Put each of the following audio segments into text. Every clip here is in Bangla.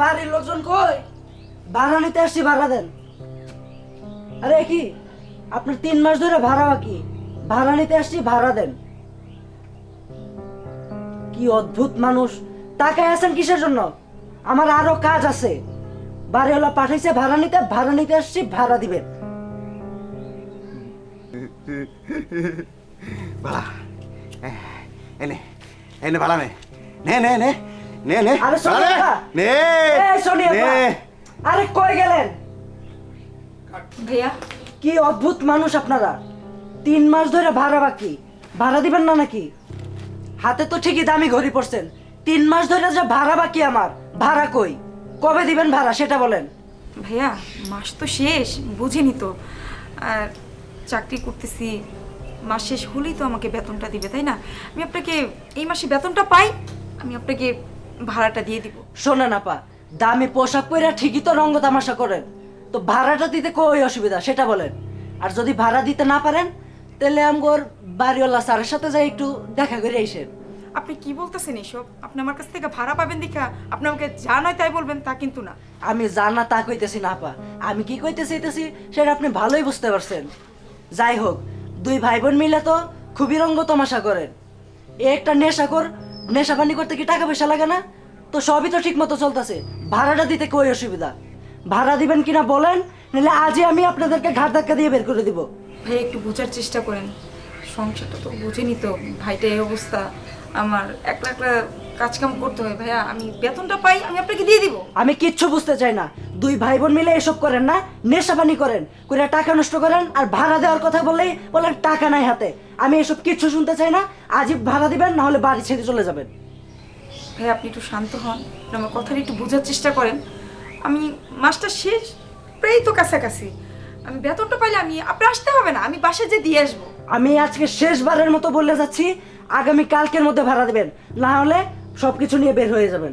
বাড়ির লোকজন কই? ভাড়া নিতে আসছি ভাড়া দেন। আরে কি? আপনার তিন মাস ধরে ভাড়া বাকি। ভাড়া নিতে আসছি ভাড়া দেন। কি অদ্ভুত মানুষ। টাকায় আছেন কিসের জন্য? আমার আরও কাজ আছে। বাড়িওয়ালা পাঠাইছে ভাড়া নিতে ভাড়া নিতে আসছি, ভাড়া দিবেন। বালা এনে এনে বালা নে নে নে নে নে নে আরে বালা নে। সোনিয়া নে! এই সোনিয়া নে! আরে কই গেলেন? ভাইয়া। কি অদ্ভুত মানুষ আপনারা। তিন মাস ধরে ভাড়া বাকি। ভাড়া দিবেন না নাকি? হাতে তো ঠিকই দামি ঘড়ি পড়ছেন তিন মাস ধরে যে ভাড়া বাকি আমার। ভাড়া কই? কবে দিবেন ভাড়া সেটা বলেন। ভাইয়া মাস তো শেষ বুঝিনি তো। আর চাকরি করতেছি মাস শেষ হলেই তো আমাকে বেতনটা দিবে তাই না? আমি আপনাকে এই মাসে বেতনটা পাই আমি আপনাকে ভাড়াটা দিয়ে দিব। শোনা না পা দামি পোশাক পরে ঠিকই তো রঙ্গ তামাশা করেন। তো ভাড়াটা দিতে কই অসুবিধা সেটা বলেন। আর যদি ভাড়া দিতে না পারেন তাহলে আমগোর বাড়িওয়ালা স্যারের সাথে যাই একটু দেখা করে আইসেন আপনি কি বলতেছেন এসব? আপনি আমার কাছ থেকে ভাড়া পাবেন দেখা আপনি আমাকে যা নয় তাই বলবেন তা কিন্তু না। আমি জানা তা কইতেছি না আপা। আমি কি কইতে চাইতেছি সেটা আপনি ভালোই বুঝতে পারছেন। যাই হোক দুই ভাই বোন মিলে তো খুবই রঙ্গ তমাশা করেন এ একটা নেশা নেশা পানি করতে কি টাকা পয়সা লাগে না? তো সবই তো ঠিক মতো চলতেছে। ভাড়াটা দিতে কই অসুবিধা? ভাড়া দিবেন কিনা বলেন, নাহলে আজই আমি আপনাদেরকে ঘাট ধাক্কা দিয়ে বের করে দিব। ভাই, একটু বোঝার চেষ্টা করেন। সংসারটা তো বুঝেনি তো, ভাইটা এই অবস্থা। আমার একলা একলা কাজকাম করতে হয় ভাইয়া। আমি বেতনটা পাই আমি আপনাকে দিয়ে দিব। আমি কিচ্ছু বুঝতে চাই না। দুই ভাই বোন মিলে এসব করেন না নেশা পানি করেন করে টাকা নষ্ট করেন আর ভাড়া দেওয়ার কথা বললেই বলেন টাকা নাই হাতে। আমি এসব কিচ্ছু শুনতে চাই না আজই ভাড়া দিবেন না হলে বাড়ি ছেড়ে চলে যাবেন। ভাই আপনি একটু শান্ত হন আমার কথাটা একটু বোঝার চেষ্টা করেন। আমি মাসটা শেষ প্রায় তো কাছাকাছি। আমি বেতনটা পাইলে আমি আপনি আসতে হবে না আমি বাসায় যে দিয়ে আসব। আমি আজকে শেষবারের মতো বলে যাচ্ছি আগামী কালকের মধ্যে ভাড়া দিবেন। না হলে সবকিছু নিয়ে বের হয়ে যাবেন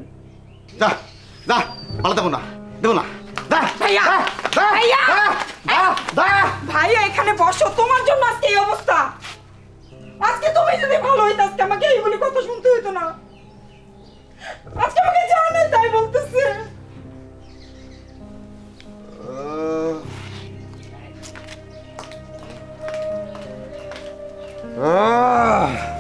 যা যা বালা দেবো না দেবো না দা ভাইয়া! দা, দা, ভাইয়া! দা, দা, দা। ভাইয়া এখানে বসো তোমার জন্য আজকে এই অবস্থা আজকে তুমি যদি ভালো হইতো আজকে আমাকে এইগুলি কথা শুনতে হইতো না আজকে আমাকে জানে তাই বলতেছে আহ।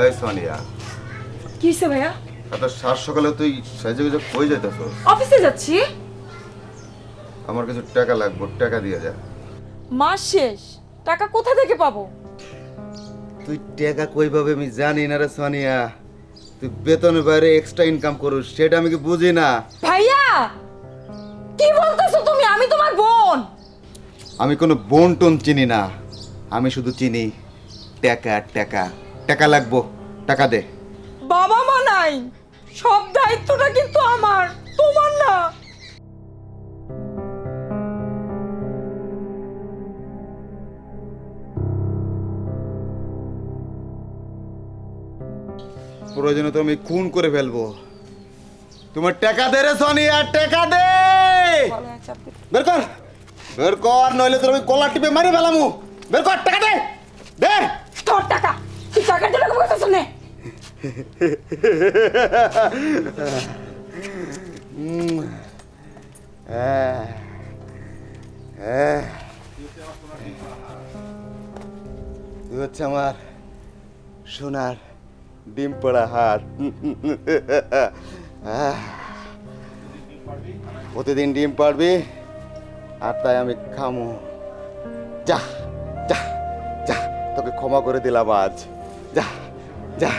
এই সোনিয়া। কি হয়েছে ভাইয়া? এত সাত সকালে তুই সাজে গুজে কই যাইতেছ অফিসে যাচ্ছি। আমার কিছু টাকা লাগবে টাকা দিয়ে যা। মাস শেষ। টাকা কোথা থেকে পাবো? তুই টাকা কই পাবে আমি জানি না রে সোনিয়া। তুই বেতনের বাইরে এক্সট্রা ইনকাম করুস সেটা আমি কি বুঝি না? ভাইয়া! কি বলতেছো তুমি? আমি তোমার বোন। আমি কোনো বোন টোন চিনি না। আমি শুধু চিনি টাকা টাকা। টাকা লাগবো টাকা দে। বাবা মা নাই সব দায়িত্বটা কিন্তু আমার তোমার না। প্রয়োজনে তো আমি খুন করে ফেলব। তোমার টাকা দে রে সোনিয়া টাকা দে। বের কর বের কর নইলে তোর আমি কলার টিপে মারি ফেলামু। বের কর টাকা দে দে। তোর টাকা তুই টাকার জন্য কথা শুনে উম, আহ, আহ। হচ্ছে আমার সোনার ডিম পড়া আহ। প্রতিদিন ডিম পারবি আর তাই আমি খামু। যা যা যা, তোকে ক্ষমা করে দিলাম আজ। যা যা।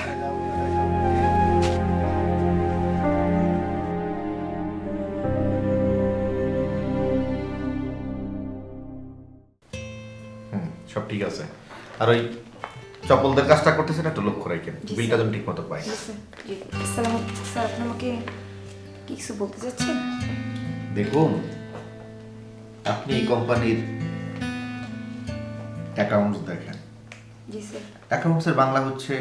সব ঠিক আছে। আর ওই চপলদের কাজটা করতেছেন একটু লক্ষ্য রাখেন। বিলটা যেন ঠিক মতো পাই আসসালামু স্যার আপনি আমাকে কি কিছু বলতে চাচ্ছেন? দেখুন আপনি এই কোম্পানির অ্যাকাউন্টস দেখেন। জি স্যার। অ্যাকাউন্টসের বাংলা হচ্ছে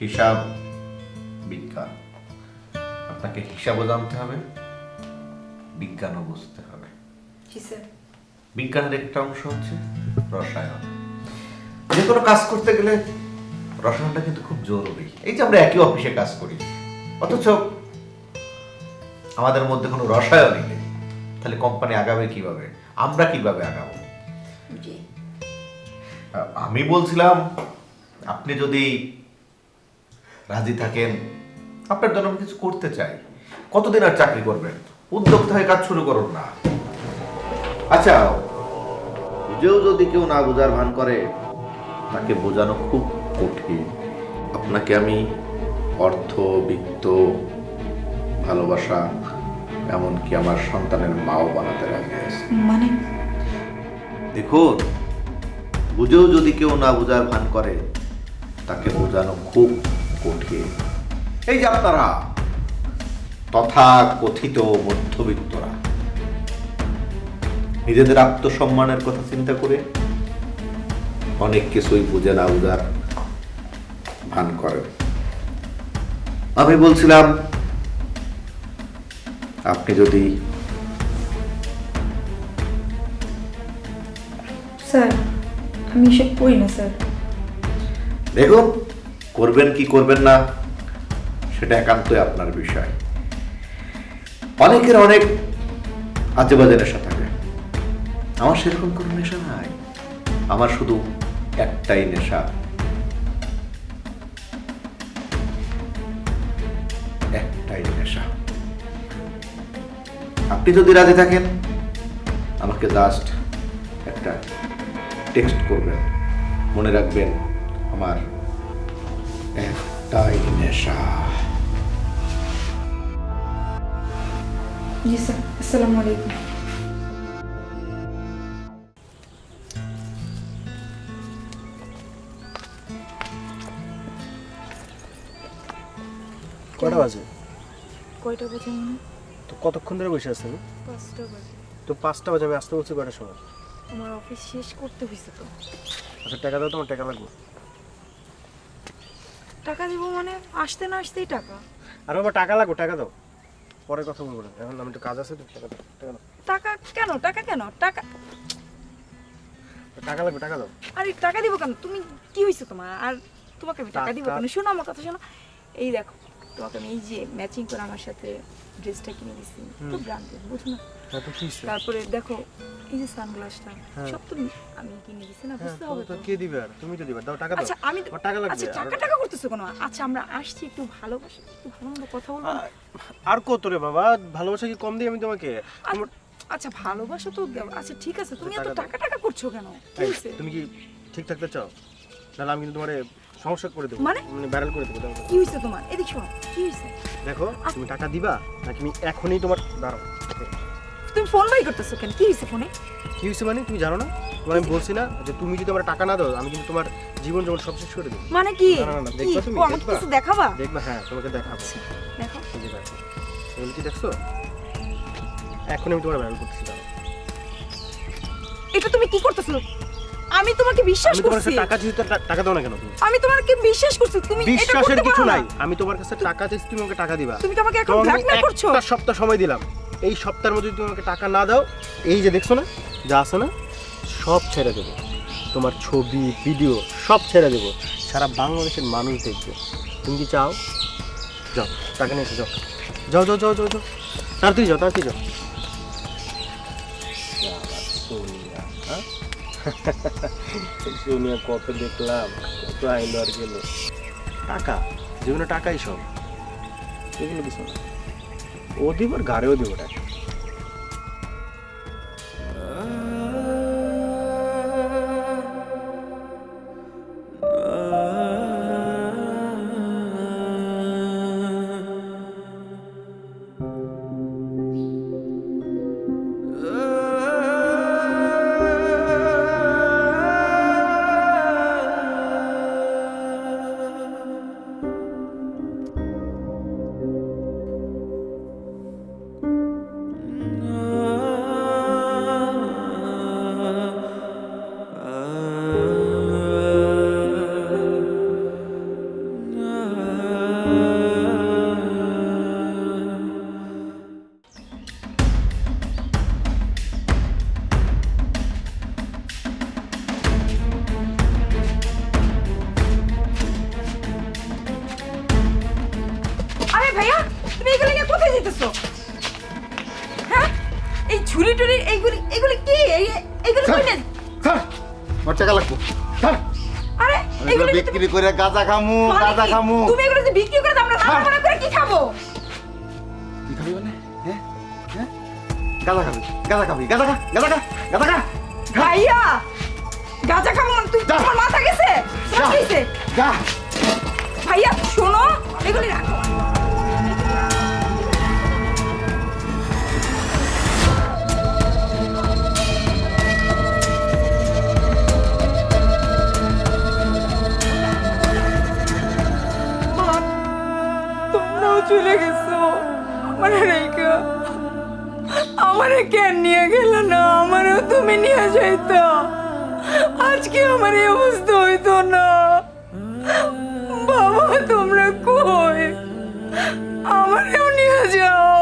হিসাব বিজ্ঞান। আপনাকে হিসাবও জানতে হবে বিজ্ঞানও বুঝতে হবে। জি স্যার। বিজ্ঞানের একটা অংশ হচ্ছে রসায়ন। যে কোনো কাজ করতে গেলে রসায়নটা কিন্তু খুব জরুরি। এই যে আমরা একই অফিসে কাজ করি অথচ আমাদের মধ্যে কোনো রসায়নই নেই। তাহলে কোম্পানি আগাবে কীভাবে? আমরা কীভাবে আগাবো? আমি বলছিলাম আপনি যদি রাজি থাকেন আপনার জন্য আমি কিছু করতে চাই। কতদিন আর চাকরি করবেন? উদ্যোক্তা হয়ে কাজ শুরু করুন না। আচ্ছা বুঝেও যদি কেউ না বোঝার ভান করে তাকে বোঝানো খুব কঠিন। আপনাকে আমি অর্থ বিত্ত ভালোবাসা এমনকি আমার সন্তানের মাও বানাতে রাজি আছি। মানে? দেখুন বুঝেও যদি কেউ না বোঝার ভান করে তাকে বোঝানো খুব কঠিন। এই যে আপনারা তথা কথিত মধ্যবিত্তরা নিজেদের আত্মসম্মানের কথা চিন্তা করে অনেক কিছুই বুঝে না বুঝার ভান করেন আমি বলছিলাম আপনি যদি স্যার আমি এসব করি না স্যার। দেখুন করবেন কি করবেন না সেটা একান্তই আপনার বিষয়। অনেকের অনেক আজে বাজে নেশা থাকে আমার সেরকম কোনো নেশা নাই। আমার শুধু একটাই নেশা। একটাই নেশা। আপনি যদি রাজি থাকেন, আমাকে জাস্ট একটা টেক্সট করবেন। মনে রাখবেন, আমার একটাই নেশা। জি স্যার, আসসালামু আলাইকুম। কটা বাজে? কয়টা বাজে মনে তো কতক্ষণ ধরে বসে আছেন? পাঁচটা বাজে। তো পাঁচটা বাজে আমি আসতে বলছি কয়টার সময়? আমার অফিস শেষ করতে হয়েছে তো। আচ্ছা টাকা দাও তোমার টাকা লাগবে। টাকা দিব মানে আসতে না আসতেই টাকা। আর আমার টাকা লাগবে টাকা দাও। পরে কথা বলব না। এখন আমি একটু কাজ আছে তো টাকা দাও টাকা দাও। টাকা কেন টাকা কেন? টাকা টাকা লাগবে টাকা দাও। আরে টাকা দিব কেন? তুমি কি হয়েছে তোমার? আর তোমাকে আমি টাকা দিব কেন? শোনো আমার কথা শোনো। এই দেখো তোমাকে আমি এই যে ম্যাচিং করে আমার সাথে ড্রেসটা কিনে দিচ্ছি খুব ব্র্যান্ডেড বুঝো না? হ্যাঁ তো? তারপরে দেখো এই যে সানগ্লাসটা হ্যাঁ। সব তো আমি কিনে দিচ্ছি না হ্যাঁ বুঝতে হবে তো তো। কে দিবে আর? তুমি তো দিবে দাও টাকা দাও। আচ্ছা আমি টাকা লাগবে আচ্ছা টাকা টাকা করতেছো কেন? আচ্ছা আমরা আসছি একটু ভালোবাসি একটু ভালো কথা বলব? আর কত রে বাবা? ভালোবাসা কি কম দিই আমি তোমাকে? আচ্ছা ভালোবাসা তো দেও। আচ্ছা ঠিক আছে তুমি এত টাকা টাকা করছ কেন? তুমি কি ঠিক থাকতে চাও? তাহলে আমি কিন্তু তোমার সমস্যা করে দেবো। মানে? মানে ব্যারেল করে দেবো কি হয়েছে তোমার? এদিক শোনো কি হয়েছে? দেখো তুমি টাকা দিবা? নাকি আমি এখনই তোমার দাঁড়াও তুমি ফোন বাই করতেছো কেন? কি হয়েছে ফোনে কি হয়েছে মানে? তুমি জানো না? আমি বলছি না যে তুমি যদি আমার টাকা না দাও আমি কিন্তু তোমার জীবন যেমন সব শেষ করে দেবো। মানে কি? দেখবা তুমি, আমাকে কিছু দেখাবা? দেখবা? হ্যাঁ তোমাকে দেখাবো। দেখো। যে দেখো। এগুলো কি দেখছ? এখন আমি তোমার ব্যায়াম করতেছি এটা তুমি কি করতেছো? আমি তোমাকে বিশ্বাস আমি তোমার করছি। কাছে টাকা চাইছি তো টা- টাকা দাও না কেন আমি তোমাকে বিশ্বাস করছি তুমি এটা বিশ্বাসের করতে কিছু না। নাই। আমি তোমার কাছে টাকা চাইছি তুমি আমাকে টাকা দিবা। তুমি কি আমাকে এখন তোমাকে ব্ল্যাকমেল করছ একটা সপ্তাহ সময় দিলাম। এই সপ্তাহের মধ্যে যদি তুমি আমাকে টাকা না দাও এই যে দেখছ না যা আছে না সব ছেড়ে দেবো। তোমার ছবি ভিডিও সব ছেড়ে দেবো। সারা বাংলাদেশের মানুষ দেখবে। তুমি কি চাও? যাও টাকা নিয়ে এসো যাও। যাও যাও যাও যাও যাও। তাড়াতাড়ি যাও তাড়াতাড়ি যাও। সোনিয়া কত দেখলাম, কত আইলো আর গেল। টাকা, জীবনে টাকাই সব। এগুলো কিছু না। ও দিব আর গাড়িও দিব টাকা গাঁজা খামু মানে খামু। তুমি এগুলো যে বিক্রি করে দাও, আমরা রান্না করে কি খাব? তুই খাবি মানে? হ্যাঁ? হ্যাঁ? গাঁজা খাবি গাজা খাবি গাজা খা গাজা খা গাজা খা। ভাইয়া গাজা খাব মানে তুই তোমার মাথা গেছে? যা। ভাইয়া শোনো এগুলি আমারে কেন নিয়ে গেল না? আমারও তুমি নিয়ে যাইত। আজকে আমার এই অবস্থা হইতো না। বাবা, তোমরা কই? আমারেও নিয়ে যাও।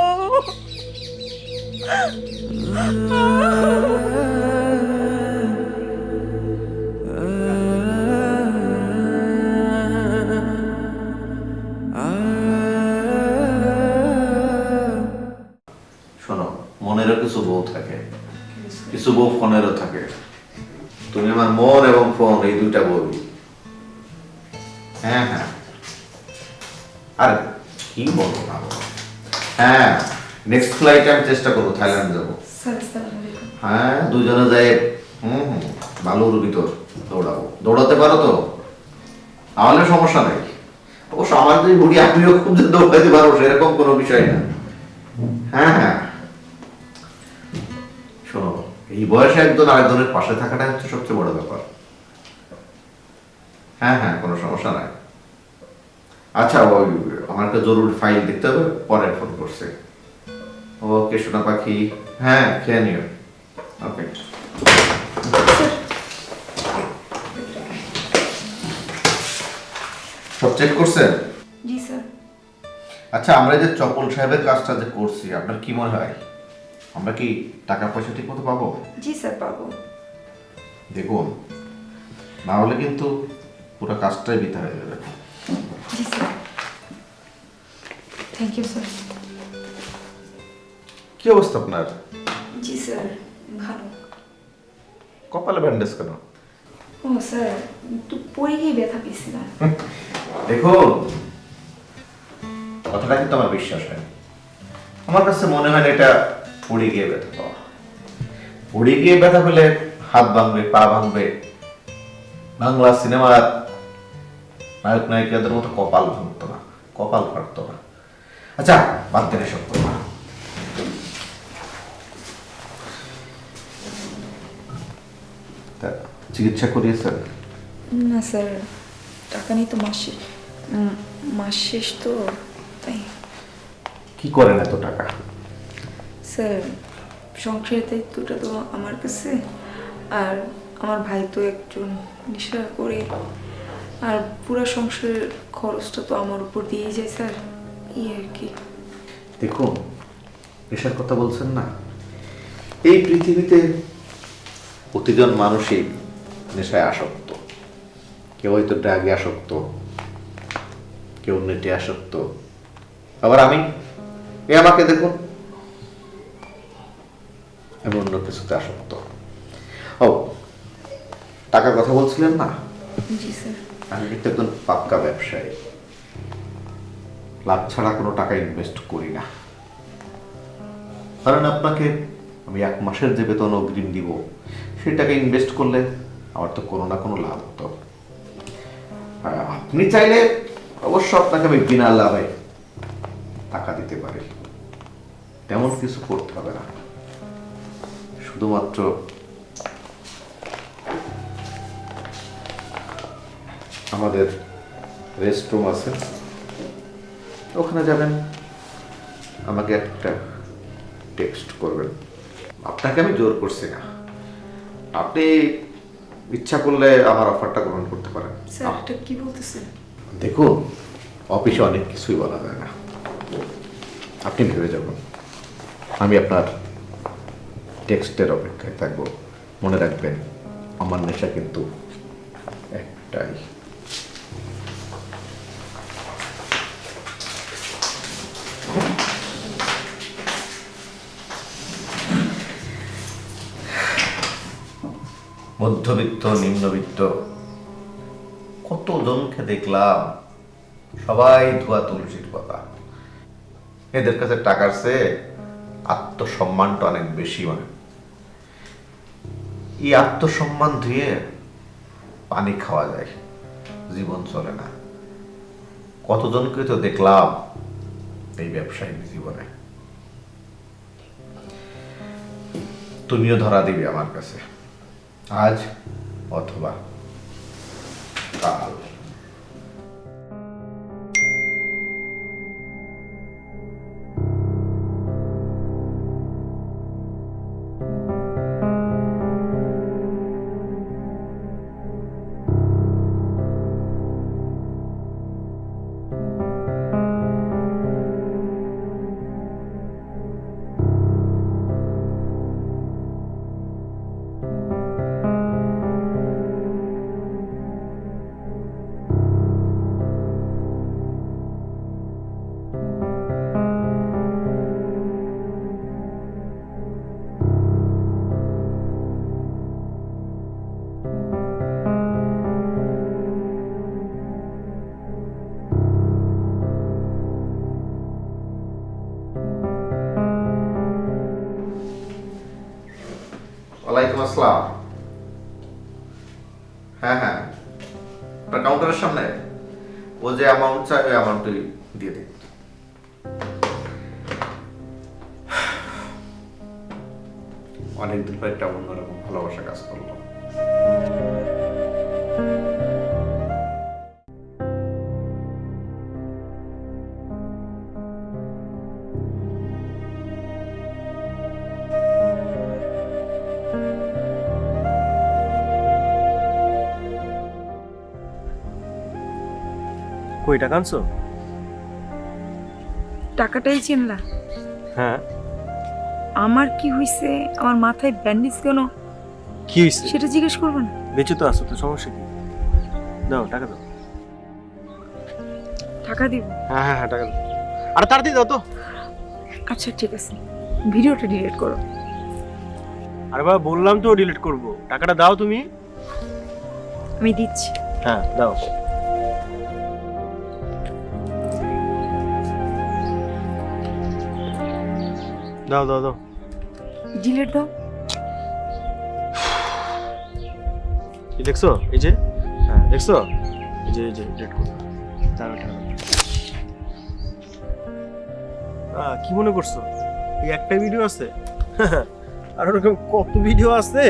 বউ ফোনেরও থাকে। তুমি আমার মন এবং ফোন, এই দুইটা বই। হ্যাঁ হ্যাঁ। আরে কি বলো না হ্যাঁ নেক্সট ফ্লাইটে আমি চেষ্টা করব, থাইল্যান্ড যাব। হ্যাঁ দুজনে যাই, হুম হুম ভালো রুগী তোর দৌড়াবো। দৌড়াতে পারো তো? তাহলে সমস্যা নাই। অবশ্য আমার যদি বুড়ি আমিও খুব যে দৌড়াতে পারো সেরকম কোনো বিষয় না। হ্যাঁ হ্যাঁ। শোনো এই বয়সে একজন আরেকজনের পাশে থাকাটা হচ্ছে সবচেয়ে বড় ব্যাপার। হ্যাঁ হ্যাঁ কোনো সমস্যা নাই। আচ্ছা ওই আমার একটা জরুরি ফাইল দেখতে হবে পরে ফোন করছে। ওকে সোনা পাখি। হ্যাঁ খেয়ে নিও। ওকে। সব চেক করছেন? জি স্যার। আচ্ছা আমরা যে চপল সাহেবের কাজটা যে করছি আপনার কি মনে হয়? আমরা কি টাকা পয়সা ঠিক মতো পাবো? জি স্যার পাবো। দেখুন না হলে কিন্তু পুরো কাজটাই বৃথা হয়ে যাবে। জি স্যার। থ্যাংক ইউ স্যার কি অবস্থা আপনার? জি স্যার ভালো। কপালে ব্যান্ডেজ কেন? ও স্যার একটু পড়ে গিয়ে ব্যথা পেয়েছি না? দেখো কথাটা কিন্তু আমার বিশ্বাস হয়। আমার কাছে মনে হয় না এটা পড়ে গিয়ে ব্যথা পাওয়া। পড়ে গিয়ে ব্যথা পেলে হাত ভাঙবে পা ভাঙবে। বাংলা সিনেমার নায়ক নায়িকাদের মতো কপাল ভাঙতো না কপাল ফাটতো না। আচ্ছা বাদ দেন এসব তা চিকিৎসা করিয়েছেন না স্যার টাকা নেই তো মাস। মাস শেষ তো তাই। কি করেন এত টাকা? স্যার সংসারের দায়িত্বটা তো আমার কাছে। আর আমার ভাই তো একজন নেশা করে। আর পুরো সংসারের খরচটা তো আমার উপর দিয়েই যায় স্যার, এই আর কি। দেখুন, নেশার কথা বলছেন না? এই পৃথিবীতে প্রতিজন মানুষই নেশায় আসক্ত। কেউ হয়তো ড্রাগে আসক্ত, কেউ নেটে আসক্ত। আবার আমি? এ আমাকে দেখুন। আমি অন্য কিছুতে আসক্ত। ও টাকার কথা বলছিলেন না? জি স্যার। আমি কিন্তু একজন পাক্কা ব্যবসায়ী। লাভ ছাড়া কোনো টাকা ইনভেস্ট করি না। কারণ আপনাকে আমি এক মাসের যে বেতন অগ্রিম দিব। সেই টাকা ইনভেস্ট করলে আমার তো কোনো না কোনো লাভ হতো। আর আপনি চাইলে অবশ্য আপনাকে আমি বিনা লাভে টাকা দিতে পারি। তেমন কিছু করতে হবে না। শুধুমাত্র আমাদের রেস্টরুম আছে। ওখানে যাবেন। আমাকে একটা টেক্সট করবেন। আপনাকে আমি জোর করছি না। আপনি ইচ্ছা করলে আমার অফারটা গ্রহণ করতে পারেন। স্যার এটা কি বলতেছেন? দেখুন অফিসে অনেক কিছুই বলা যায় না। আপনি ভেবে যাবেন আমি আপনার টেক্সটের অপেক্ষায় থাকব। মনে রাখবেন, আমার নেশা কিন্তু একটাই। মধ্যবিত্ত, নিম্নবিত্ত কত জনকে দেখলাম সবাই ধোয়া তুলসীর কথা এদের কাছে টাকার চেয়ে আত্মসম্মানটা অনেক বেশি মানে এই আত্মসম্মান ধুয়ে পানি খাওয়া যায়। জীবন চলে না। কতজনকে তো দেখলাম এই ব্যবসায়িক জীবনে। তুমিও ধরা দিবে আমার কাছে। আজ অথবা কাল। আসসালাম হ্যাঁ হ্যাঁ। আপনার কাউন্টারের সামনে? ও যে অ্যামাউন্ট চায়, ওই অ্যামাউন্টই দিয়ে দিন। অনেকদিন পর একটা অন্যরকম ভালোবাসা কাজ করল। কই টাকা আনছো টাকাটাই চিনলা। হ্যাঁ। আমার কি হয়েছে আমার মাথায় ব্যান্ডেজ কেন? কি হয়েছে সেটা জিজ্ঞেস করব না। বেঁচে তো আসো তো সমস্যা কি? দাও টাকা দাও। টাকা দিব? হ্যাঁ হ্যাঁ হ্যাঁ টাকা দাও। আরে তাড়াতাড়ি দাও তো। আচ্ছা ঠিক আছে। ভিডিওটা ডিলিট করো। আরে বাবা বললাম তো ডিলিট করব। টাকাটা দাও তুমি। আমি দিচ্ছি। হ্যাঁ দাও। দাও দাও দাও। ডিলিট দাও। এই দেখছ? এই যে? হ্যাঁ দেখছ? এই যে এই যে ডিলিট করো। দাঁড়াও দাও। কি মনে করছ? এই একটা ভিডিও আছে? আর ওরকম কত ভিডিও আছে?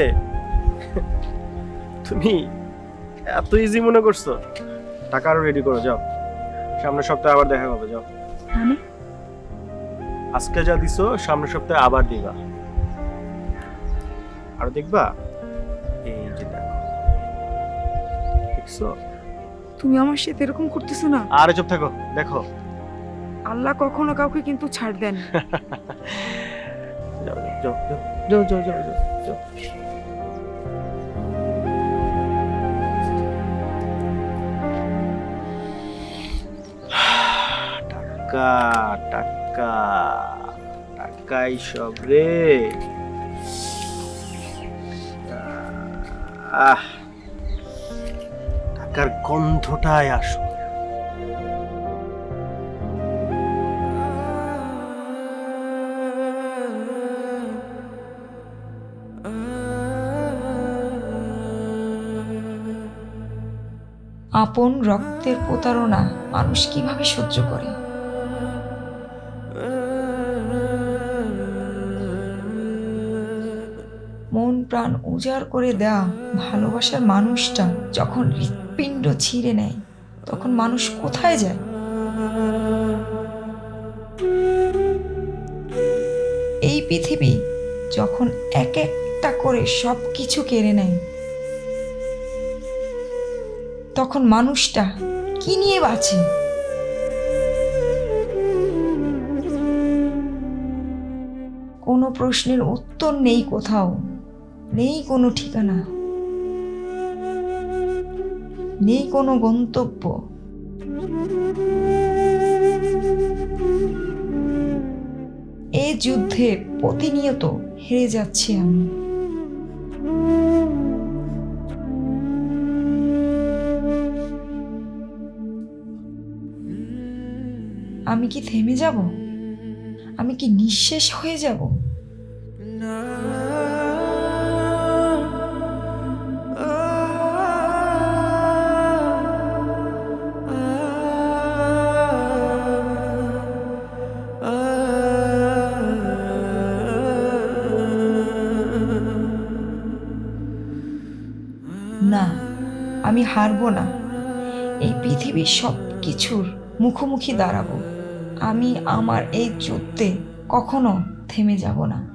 তুমি এত ইজি মনে করছ? টাকা আরও রেডি করো যাও। সামনের সপ্তাহে আবার দেখা হবে যাও। মানে? আজকে যা দিছো সামনের সপ্তাহে আবার দিবা। আর দেখবা? এই যে দেখো। দেখছ? তুমি আমার সাথে এরকম করতেছো না। আরে চুপ থাকো দেখো। আল্লাহ কখনো কাউকে কিন্তু ছাড় দেন যাও যাও যাও যাও যাও যাও। যাও টাকা টাকা টাকাই সব রে। আহ টাকার গন্ধটাই আসো আপন রক্তের প্রতারণা মানুষ কীভাবে সহ্য করে? প্রাণ উজাড় করে দেয়া ভালোবাসার মানুষটা যখন হৃৎপিণ্ড ছিঁড়ে নেয়, তখন মানুষ কোথায় যায়? এই পৃথিবী যখন এক একটা করে সব কিছু কেড়ে নেয়, তখন মানুষটা কি নিয়ে বাঁচে? কোনো প্রশ্নের উত্তর নেই কোথাও। নেই কোনো ঠিকানা, নেই কোনো গন্তব্য। এই যুদ্ধে প্রতিনিয়ত হেরে যাচ্ছি আমি। আমি কি থেমে যাব? আমি কি নিঃশেষ হয়ে যাব? না হারবো না। এই পৃথিবীর সব কিছুর মুখোমুখি দাঁড়াবো। আমি আমার এই যুদ্ধে কখনো থেমে যাব না।